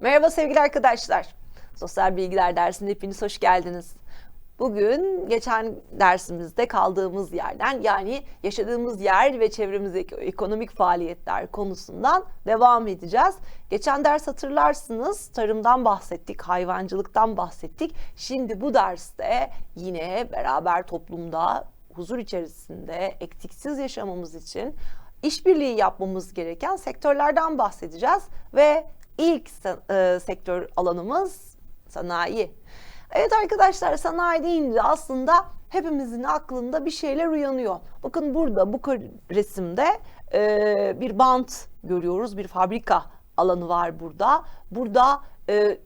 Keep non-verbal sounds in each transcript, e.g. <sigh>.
Merhaba sevgili arkadaşlar. Sosyal bilgiler dersinde hepiniz hoş geldiniz. Bugün geçen dersimizde kaldığımız yerden yani yaşadığımız yer ve çevremizdeki ekonomik faaliyetler konusundan devam edeceğiz. Geçen ders hatırlarsınız tarımdan bahsettik, hayvancılıktan bahsettik. Şimdi bu derste yine beraber toplumda huzur içerisinde eksiksiz yaşamamız için işbirliği yapmamız gereken sektörlerden bahsedeceğiz ve ilk e, sektör alanımız sanayi. Evet arkadaşlar sanayi deyince aslında hepimizin aklında bir şeyler uyanıyor. Bakın burada bu resimde e, bir bant görüyoruz, bir fabrika alanı var burada. Burada e,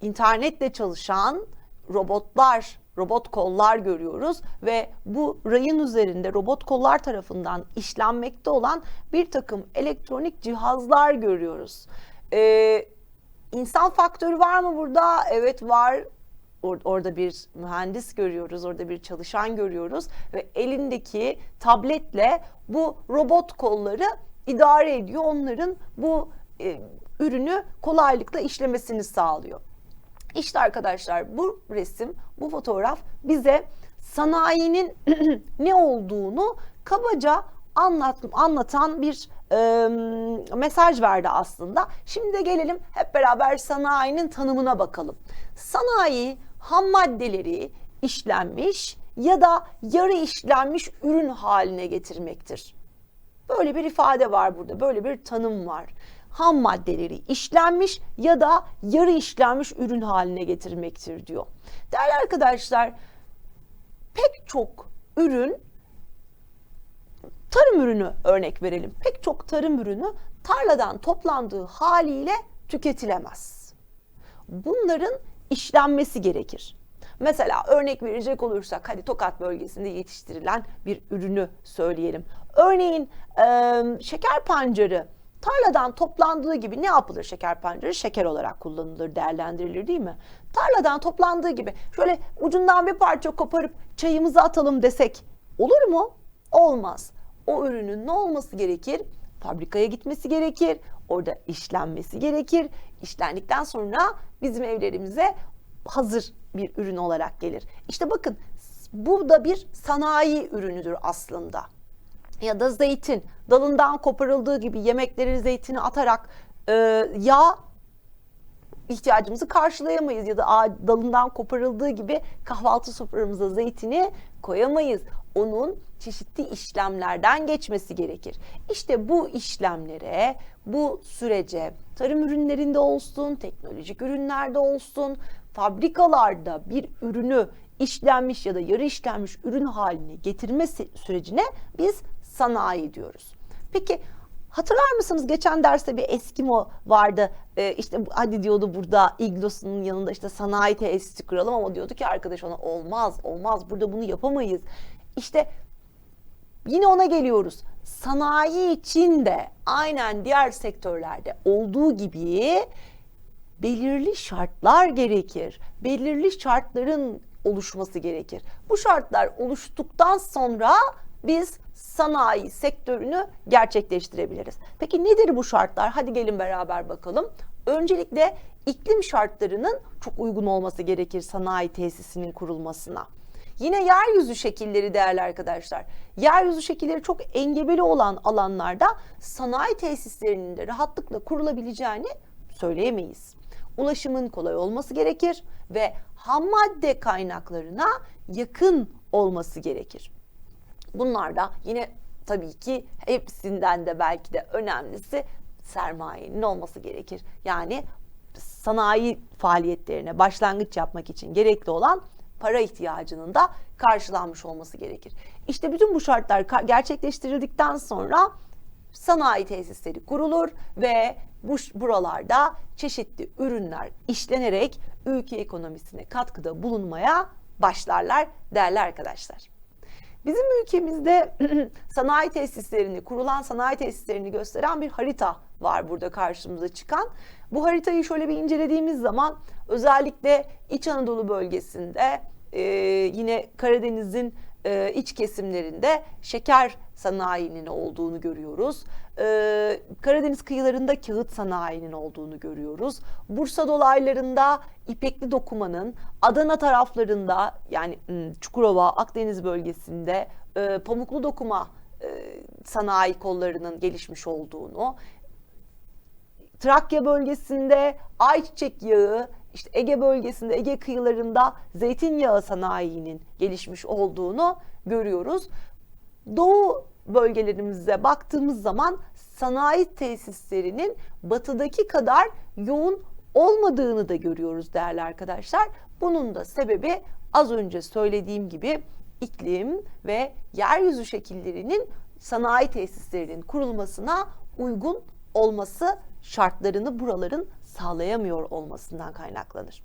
internetle çalışan robotlar, robot kollar görüyoruz ve bu rayın üzerinde robot kollar tarafından işlenmekte olan bir takım elektronik cihazlar görüyoruz. Ee, insan faktörü var mı burada? Evet var. Or- orada bir mühendis görüyoruz, orada bir çalışan görüyoruz ve elindeki tabletle bu robot kolları idare ediyor. Onların bu e, ürünü kolaylıkla işlemesini sağlıyor. İşte arkadaşlar bu resim, bu fotoğraf bize sanayinin <clears throat> ne olduğunu kabaca anlat, anlatan bir e, mesaj verdi aslında. Şimdi de gelelim hep beraber sanayinin tanımına bakalım. Sanayi ham maddeleri işlenmiş ya da yarı işlenmiş ürün haline getirmektir. Böyle bir ifade var burada. Böyle bir tanım var. Ham maddeleri işlenmiş ya da yarı işlenmiş ürün haline getirmektir diyor. Değerli arkadaşlar, pek çok ürün tarım ürünü örnek verelim. Pek çok tarım ürünü tarladan toplandığı haliyle tüketilemez. Bunların işlenmesi gerekir. Mesela örnek verecek olursak hadi Tokat bölgesinde yetiştirilen bir ürünü söyleyelim. Örneğin e, şeker pancarı tarladan toplandığı gibi ne yapılır şeker pancarı? Şeker olarak kullanılır, değerlendirilir değil mi? Tarladan toplandığı gibi şöyle ucundan bir parça koparıp çayımıza atalım desek olur mu? Olmaz. O ürünün ne olması gerekir? Fabrikaya gitmesi gerekir. Orada işlenmesi gerekir. İşlendikten sonra bizim evlerimize hazır bir ürün olarak gelir. İşte bakın bu da bir sanayi ürünüdür aslında. Ya da zeytin dalından koparıldığı gibi yemekleri zeytini atarak e, yağ ihtiyacımızı karşılayamayız ya da dalından koparıldığı gibi kahvaltı soframıza zeytini koyamayız. Onun çeşitli işlemlerden geçmesi gerekir. İşte bu işlemlere, bu sürece tarım ürünlerinde olsun, teknolojik ürünlerde olsun, fabrikalarda bir ürünü işlenmiş ya da yarı işlenmiş ürün haline getirme sü- sürecine biz sanayi diyoruz. Peki Hatırlar mısınız geçen derste bir Eskimo vardı ee, işte hadi diyordu burada iglosunun yanında işte sanayi tesisi kuralım ama diyordu ki arkadaş ona olmaz olmaz burada bunu yapamayız. İşte yine ona geliyoruz. Sanayi için de aynen diğer sektörlerde olduğu gibi belirli şartlar gerekir. Belirli şartların oluşması gerekir. Bu şartlar oluştuktan sonra biz sanayi sektörünü gerçekleştirebiliriz. Peki nedir bu şartlar? Hadi gelin beraber bakalım. Öncelikle iklim şartlarının çok uygun olması gerekir sanayi tesisinin kurulmasına. Yine yeryüzü şekilleri değerli arkadaşlar. Yeryüzü şekilleri çok engebeli olan alanlarda sanayi tesislerinin de rahatlıkla kurulabileceğini söyleyemeyiz. Ulaşımın kolay olması gerekir ve ham madde kaynaklarına yakın olması gerekir. Bunlar da yine tabii ki hepsinden de belki de önemlisi sermayenin olması gerekir. Yani sanayi faaliyetlerine başlangıç yapmak için gerekli olan para ihtiyacının da karşılanmış olması gerekir. İşte bütün bu şartlar gerçekleştirildikten sonra sanayi tesisleri kurulur ve bu buralarda çeşitli ürünler işlenerek ülke ekonomisine katkıda bulunmaya başlarlar değerli arkadaşlar. Bizim ülkemizde <clears throat> sanayi tesislerini, kurulan sanayi tesislerini gösteren bir harita var burada karşımıza çıkan. Bu haritayı şöyle bir incelediğimiz zaman özellikle İç Anadolu bölgesinde e, yine Karadeniz'in e, iç kesimlerinde şeker sanayinin olduğunu görüyoruz. E, Karadeniz kıyılarında kağıt sanayinin olduğunu görüyoruz. Bursa dolaylarında ipekli dokumanın, Adana taraflarında yani m, Çukurova, Akdeniz bölgesinde e, pamuklu dokuma e, sanayi kollarının gelişmiş olduğunu, Trakya bölgesinde ayçiçek yağı, işte Ege bölgesinde, Ege kıyılarında zeytinyağı sanayinin gelişmiş olduğunu görüyoruz. Doğu bölgelerimize baktığımız zaman sanayi tesislerinin batıdaki kadar yoğun olmadığını da görüyoruz değerli arkadaşlar. Bunun da sebebi az önce söylediğim gibi iklim ve yeryüzü şekillerinin sanayi tesislerinin kurulmasına uygun olması şartlarını buraların sağlayamıyor olmasından kaynaklanır.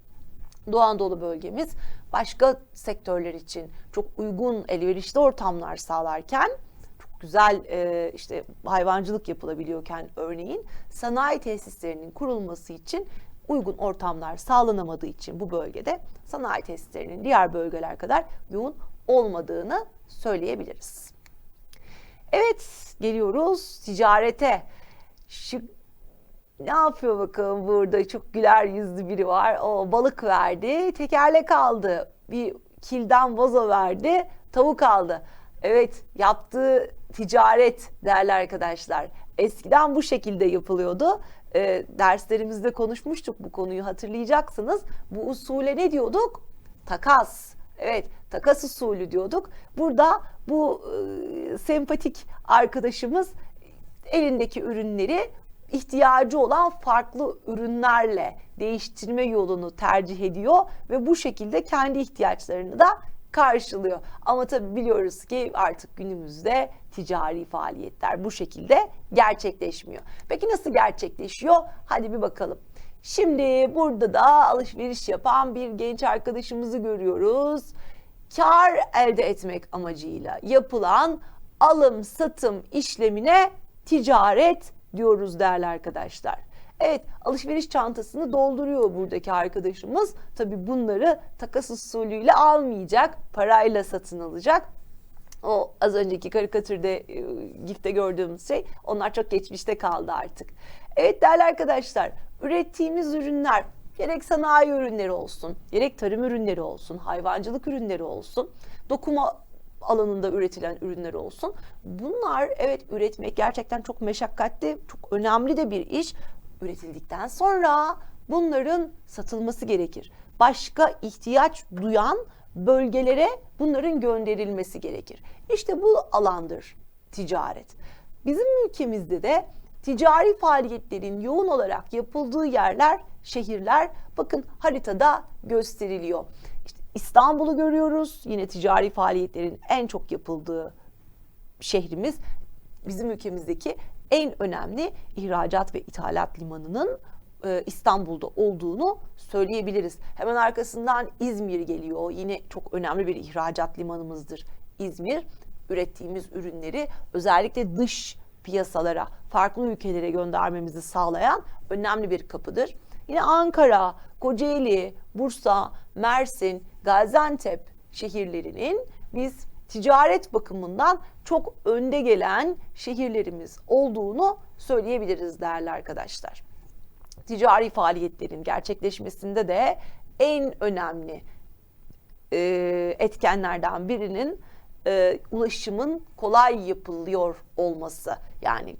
Doğu Anadolu bölgemiz başka sektörler için çok uygun elverişli ortamlar sağlarken çok güzel e, işte hayvancılık yapılabiliyorken örneğin sanayi tesislerinin kurulması için uygun ortamlar sağlanamadığı için bu bölgede sanayi tesislerinin diğer bölgeler kadar yoğun olmadığını söyleyebiliriz. Evet geliyoruz ticarete. Şu ne yapıyor bakalım burada çok güler yüzlü biri var. O balık verdi, tekerlek aldı. Bir kilden vazo verdi, tavuk aldı. Evet yaptığı ticaret değerli arkadaşlar. Eskiden bu şekilde yapılıyordu. E, derslerimizde konuşmuştuk bu konuyu hatırlayacaksınız. Bu usule ne diyorduk? Takas. Evet takas usulü diyorduk. Burada bu e, sempatik arkadaşımız elindeki ürünleri ihtiyacı olan farklı ürünlerle değiştirme yolunu tercih ediyor ve bu şekilde kendi ihtiyaçlarını da karşılıyor. Ama tabii biliyoruz ki artık günümüzde ticari faaliyetler bu şekilde gerçekleşmiyor. Peki nasıl gerçekleşiyor? Hadi bir bakalım. Şimdi burada da alışveriş yapan bir genç arkadaşımızı görüyoruz. Kar elde etmek amacıyla yapılan alım satım işlemine ticaret diyoruz değerli arkadaşlar. Evet alışveriş çantasını dolduruyor buradaki arkadaşımız. Tabi bunları takas usulüyle almayacak. Parayla satın alacak. O az önceki karikatürde e, gifte gördüğümüz şey onlar çok geçmişte kaldı artık. Evet değerli arkadaşlar ürettiğimiz ürünler gerek sanayi ürünleri olsun, gerek tarım ürünleri olsun, hayvancılık ürünleri olsun, dokuma alanında üretilen ürünler olsun. Bunlar evet üretmek gerçekten çok meşakkatli, çok önemli de bir iş. Üretildikten sonra bunların satılması gerekir. Başka ihtiyaç duyan bölgelere bunların gönderilmesi gerekir. İşte bu alandır ticaret. Bizim ülkemizde de ticari faaliyetlerin yoğun olarak yapıldığı yerler, şehirler bakın haritada gösteriliyor. İstanbul'u görüyoruz. Yine ticari faaliyetlerin en çok yapıldığı şehrimiz. Bizim ülkemizdeki en önemli ihracat ve ithalat limanının e, İstanbul'da olduğunu söyleyebiliriz. Hemen arkasından İzmir geliyor. Yine çok önemli bir ihracat limanımızdır İzmir. Ürettiğimiz ürünleri özellikle dış piyasalara, farklı ülkelere göndermemizi sağlayan önemli bir kapıdır. Yine Ankara, Kocaeli, Bursa, Mersin, Gaziantep şehirlerinin biz ticaret bakımından çok önde gelen şehirlerimiz olduğunu söyleyebiliriz değerli arkadaşlar. Ticari faaliyetlerin gerçekleşmesinde de en önemli e, etkenlerden birinin e, ulaşımın kolay yapılıyor olması. Yani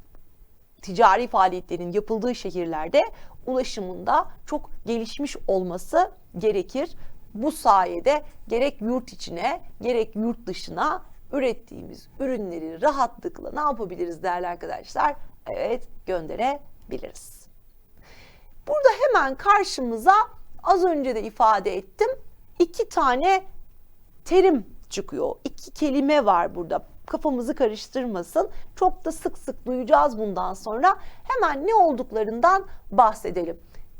ticari faaliyetlerin yapıldığı şehirlerde ulaşımında çok gelişmiş olması gerekir. Bu sayede gerek yurt içine gerek yurt dışına ürettiğimiz ürünleri rahatlıkla ne yapabiliriz değerli arkadaşlar? Evet gönderebiliriz. Burada hemen karşımıza az önce de ifade ettim iki tane terim çıkıyor. İki kelime var burada kafamızı karıştırmasın. Çok da sık sık duyacağız bundan sonra. Hemen ne olduklarından bahsedelim.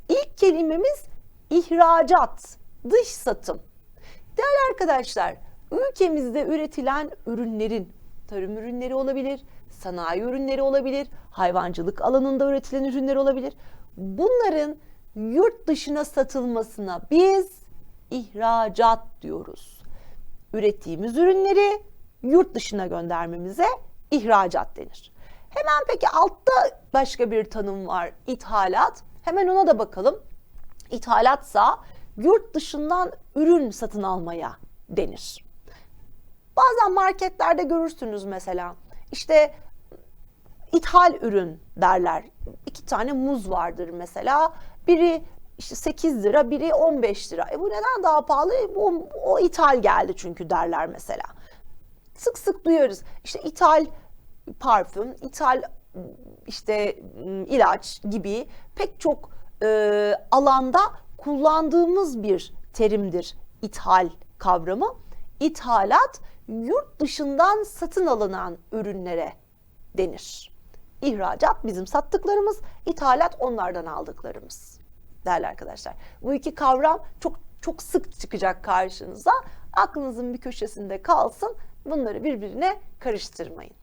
İlk kelimemiz ihracat, dış satım. Değerli arkadaşlar, ülkemizde üretilen ürünlerin tarım ürünleri olabilir, sanayi ürünleri olabilir, hayvancılık alanında üretilen ürünler olabilir. Bunların yurt dışına satılmasına biz ihracat diyoruz. ürettiğimiz ürünleri yurt dışına göndermemize ihracat denir. Hemen peki altta başka bir tanım var ithalat. Hemen ona da bakalım. İthalatsa yurt dışından ürün satın almaya denir. Bazen marketlerde görürsünüz mesela. İşte ithal ürün derler. İki tane muz vardır mesela. Biri işte 8 lira, biri 15 lira. E bu neden daha pahalı? Bu, o ithal geldi çünkü derler mesela. Sık sık duyarız. İşte ithal parfüm, ithal işte ilaç gibi pek çok e, alanda kullandığımız bir terimdir ithal kavramı. İthalat yurt dışından satın alınan ürünlere denir. İhracat bizim sattıklarımız, ithalat onlardan aldıklarımız. Değerli arkadaşlar. Bu iki kavram çok çok sık çıkacak karşınıza. Aklınızın bir köşesinde kalsın. Bunları birbirine karıştırmayın.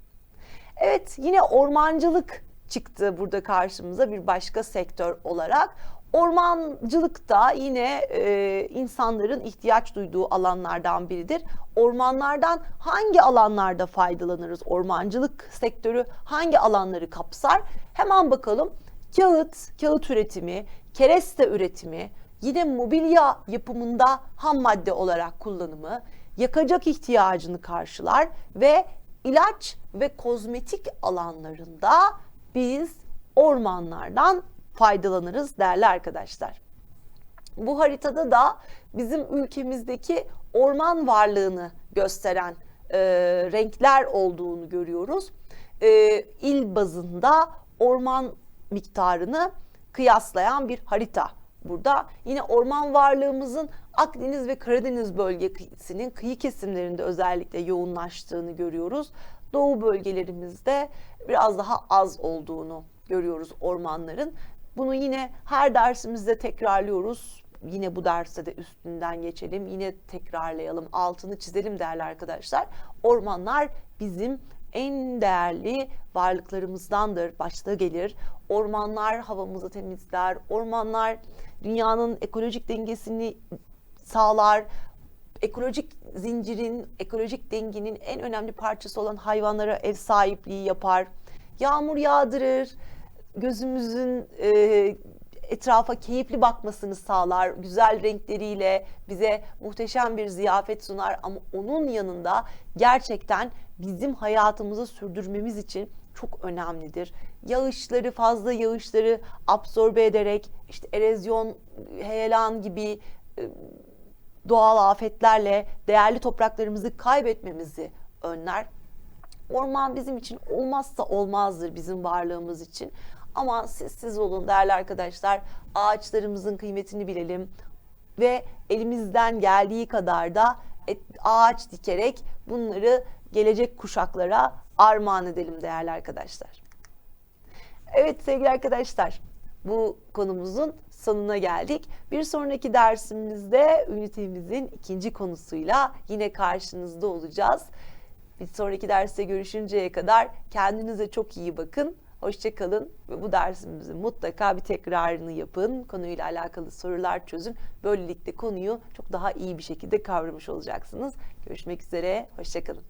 Evet yine ormancılık çıktı burada karşımıza bir başka sektör olarak. Ormancılık da yine e, insanların ihtiyaç duyduğu alanlardan biridir. Ormanlardan hangi alanlarda faydalanırız? Ormancılık sektörü hangi alanları kapsar? Hemen bakalım. Kağıt, kağıt üretimi, kereste üretimi, yine mobilya yapımında ham madde olarak kullanımı, yakacak ihtiyacını karşılar ve ilaç ve kozmetik alanlarında biz ormanlardan faydalanırız değerli arkadaşlar. Bu haritada da bizim ülkemizdeki orman varlığını gösteren e, renkler olduğunu görüyoruz. E, il bazında orman miktarını kıyaslayan bir harita burada. Yine orman varlığımızın Akdeniz ve Karadeniz bölgesinin kıyı kesimlerinde özellikle yoğunlaştığını görüyoruz. Doğu bölgelerimizde biraz daha az olduğunu görüyoruz ormanların. Bunu yine her dersimizde tekrarlıyoruz. Yine bu derste de üstünden geçelim. Yine tekrarlayalım, altını çizelim değerli arkadaşlar. Ormanlar bizim en değerli varlıklarımızdandır. Başta gelir. Ormanlar havamızı temizler. Ormanlar dünyanın ekolojik dengesini sağlar. Ekolojik zincirin, ekolojik dengenin en önemli parçası olan hayvanlara ev sahipliği yapar. Yağmur yağdırır. Gözümüzün e, etrafa keyifli bakmasını sağlar. Güzel renkleriyle bize muhteşem bir ziyafet sunar ama onun yanında gerçekten bizim hayatımızı sürdürmemiz için çok önemlidir. Yağışları, fazla yağışları absorbe ederek işte erozyon, heyelan gibi e, doğal afetlerle değerli topraklarımızı kaybetmemizi önler. Orman bizim için olmazsa olmazdır bizim varlığımız için. Ama siz siz olun değerli arkadaşlar. Ağaçlarımızın kıymetini bilelim ve elimizden geldiği kadar da ağaç dikerek bunları gelecek kuşaklara armağan edelim değerli arkadaşlar. Evet sevgili arkadaşlar bu konumuzun sonuna geldik. Bir sonraki dersimizde ünitemizin ikinci konusuyla yine karşınızda olacağız. Bir sonraki derste görüşünceye kadar kendinize çok iyi bakın. Hoşçakalın ve bu dersimizin mutlaka bir tekrarını yapın. Konuyla alakalı sorular çözün. Böylelikle konuyu çok daha iyi bir şekilde kavramış olacaksınız. Görüşmek üzere, hoşçakalın.